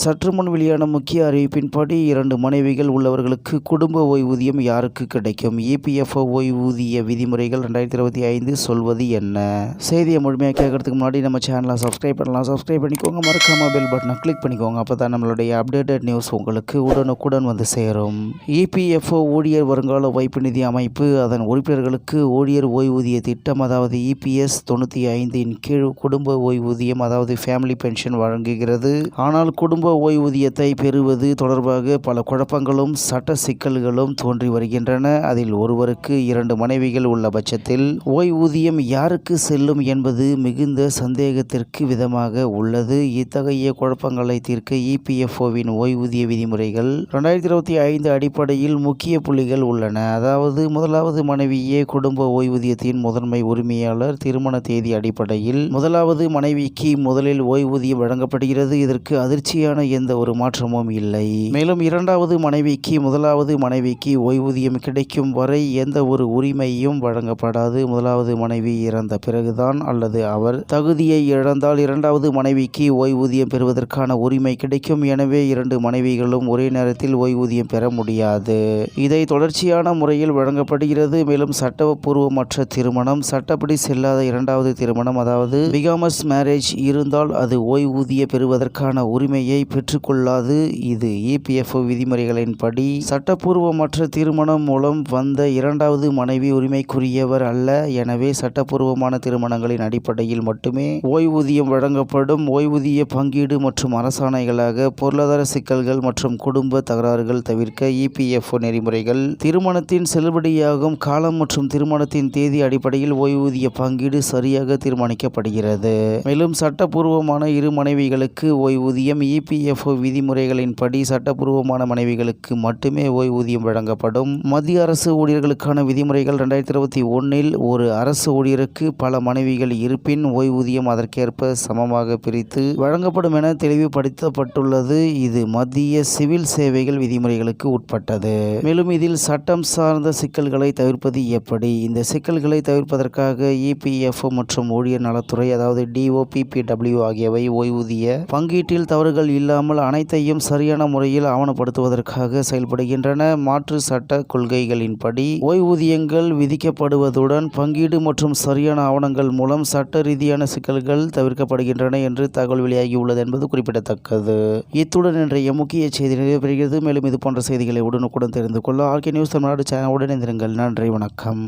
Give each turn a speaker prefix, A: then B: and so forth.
A: சற்று முன் வெளியான முக்கிய அறிவிப்பின்படி இரண்டு மனைவிகள் உள்ளவர்களுக்கு குடும்ப ஓய்வூதியம் யாருக்கு கிடைக்கும்? இபிஎஃப்ஓ ஓய்வூதிய விதிமுறைகள் ரெண்டாயிரத்தி இருபத்தி ஐந்து சொல்வது என்ன? செய்தியை முழுமையாக கேட்கறதுக்கு முன்னாடி நம்ம சேனலை சப்ஸ்கிரைப் பண்ணலாம். சப்ஸ்கிரைப் பண்ணிக்கோங்க. மறக்காம பெல் பட்டனை கிளிக் பண்ணிக்கோங்க. அப்போ தான் நம்மளுடைய அப்டேட்டட் நியூஸ் உங்களுக்கு உடனுக்குடன் வந்து சேரும். இபிஎஃப்ஓ ஊழியர் வருங்கால வைப்பு நிதி அமைப்பு அதன் உறுப்பினர்களுக்கு ஊழியர் ஓய்வூதிய திட்டம் அதாவது இபிஎஸ் தொண்ணூற்றி ஐந்தின் கீழ் குடும்ப ஓய்வூதியம் அதாவது ஃபேமிலி பென்ஷன் வழங்குகிறது. ஆனால் குடும்ப குடும்ப ஓய்வூதியத்தை பெறுவது தொடர்பாக பல குழப்பங்களும் சட்ட சிக்கல்களும் தோன்றி வருகின்றன. அதில் ஒருவருக்கு இரண்டு மனைவிகள் உள்ள பட்சத்தில் ஓய்வூதியம் யாருக்கு செல்லும் என்பது மிகுந்த சந்தேகத்திற்கு விதமாக உள்ளது. இத்தகைய குழப்பங்களை தீர்க்க இபிஎஃப்ஓவின் ஓய்வூதிய விதிமுறைகள் ரெண்டாயிரத்தி இருபத்தி ஐந்து அடிப்படையில் முக்கிய புள்ளிகள் உள்ளன. அதாவது முதலாவது மனைவியே குடும்ப ஓய்வூதியத்தின் முதன்மை உரிமையாளர் திருமண தேதி அடிப்படையில் முதலாவது மனைவிக்கு முதலில் ஓய்வூதியம் வழங்கப்படுகிறது. இதற்கு அதிர்ச்சியான எந்த ஒரு மாற்றமும் இல்லை. மேலும் இரண்டாவது மனைவிக்கு முதலாவது மனைவிக்கு ஓய்வூதியம் கிடைக்கும் வரை எந்த ஒரு உரிமையும் வழங்கப்படாது. முதலாவது மனைவி இறந்த பிறகுதான் அல்லது அவர் தகுதியை இழந்தால் இரண்டாவது மனைவிக்கு ஓய்வூதியம் பெறுவதற்கான உரிமை கிடைக்கும். எனவே இரண்டு மனைவிகளும் ஒரே நேரத்தில் ஓய்வூதியம் பெற முடியாது. இதை தொடர்ச்சியான முறையில் வழங்கப்படுகிறது. மேலும் சட்டப்பூர்வமற்ற திருமணம் சட்டப்படி செல்லாத இரண்டாவது திருமணம் அதாவது பிகாமஸ் மேரேஜ் இருந்தால் அது ஓய்வூதிய பெறுவதற்கான உரிமையை பெற்றுக்கொள்ளாது. இது இபிஎஃப்ஓ விதிமுறைகளின்படி சட்டப்பூர்வமற்ற திருமணம் மூலம் வந்த இரண்டாவது மனைவி உரிமைக்குரியவர் அல்ல. எனவே சட்டப்பூர்வமான திருமணங்களின் அடிப்படையில் மட்டுமே ஓய்வூதியம் வழங்கப்படும். ஓய்வூதிய பங்கீடு மற்றும் அரசாணைகளாக பொருளாதார சிக்கல்கள் மற்றும் குடும்ப தகராறுகள் தவிர்க்க இபிஎஃப்ஓ நெறிமுறைகள் திருமணத்தின் செல்லுபடியாகும். காலம் மற்றும் திருமணத்தின் தேதி அடிப்படையில் ஓய்வூதிய பங்கீடு சரியாக தீர்மானிக்கப்படுகிறது. மேலும் சட்டப்பூர்வமான இரு மனைவிகளுக்கு ஓய்வூதியம் இபிஎஃப்ஓ விதிமுறைகளின்படி சட்டப்பூர்வமான மனைவிகளுக்கு மட்டுமே ஓய்வூதியம் வழங்கப்படும். மத்திய அரசு ஊழியர்களுக்கான விதிமுறைகள் ரெண்டாயிரத்தி இருபத்தி ஒன்றில் ஒரு அரசு ஊழியருக்கு பல மனைவிகள் இருப்பின் ஓய்வூதியம் அதற்கேற்ப சமமாக பிரித்து வழங்கப்படும் என தெளிவுபடுத்தப்பட்டுள்ளது. இது மத்திய சிவில் சேவைகள் விதிமுறைகளுக்கு உட்பட்டது. மேலும் இதில் சட்டம் சார்ந்த சிக்கல்களை தவிர்ப்பது எப்படி? இந்த சிக்கல்களை தவிர்ப்பதற்காக இபிஎஃப்ஓ மற்றும் ஊழியர் நலத்துறை அதாவது டிஓபிபிடபிள்யூ ஆகியவை ஓய்வூதிய பங்கீட்டில் தவறுகள் இல்லாமல் அனைத்தையும் சரியான முறையில் ஆவணப்படுத்துவதற்காக செயல்படுகின்றன. மாற்று சட்ட கொள்கைகளின்படி ஓய்வூதியங்கள் விதிக்கப்படுவதுடன் பங்கீடு மற்றும் சரியான ஆவணங்கள் மூலம் சட்ட ரீதியான சிக்கல்கள் தவிர்க்கப்படுகின்றன என்று தகவல் வெளியாகியுள்ளது என்பது குறிப்பிடத்தக்கது. இத்துடன் இன்றைய முக்கிய செய்தி நிறைபெறுகிறது மேலும் இது போன்ற செய்திகளை உடனுக்குடன் தெரிந்து கொள்ள ஆர்கே நியூஸ் தமிழ்நாடு சேனல் உடனே நன்றி வணக்கம்.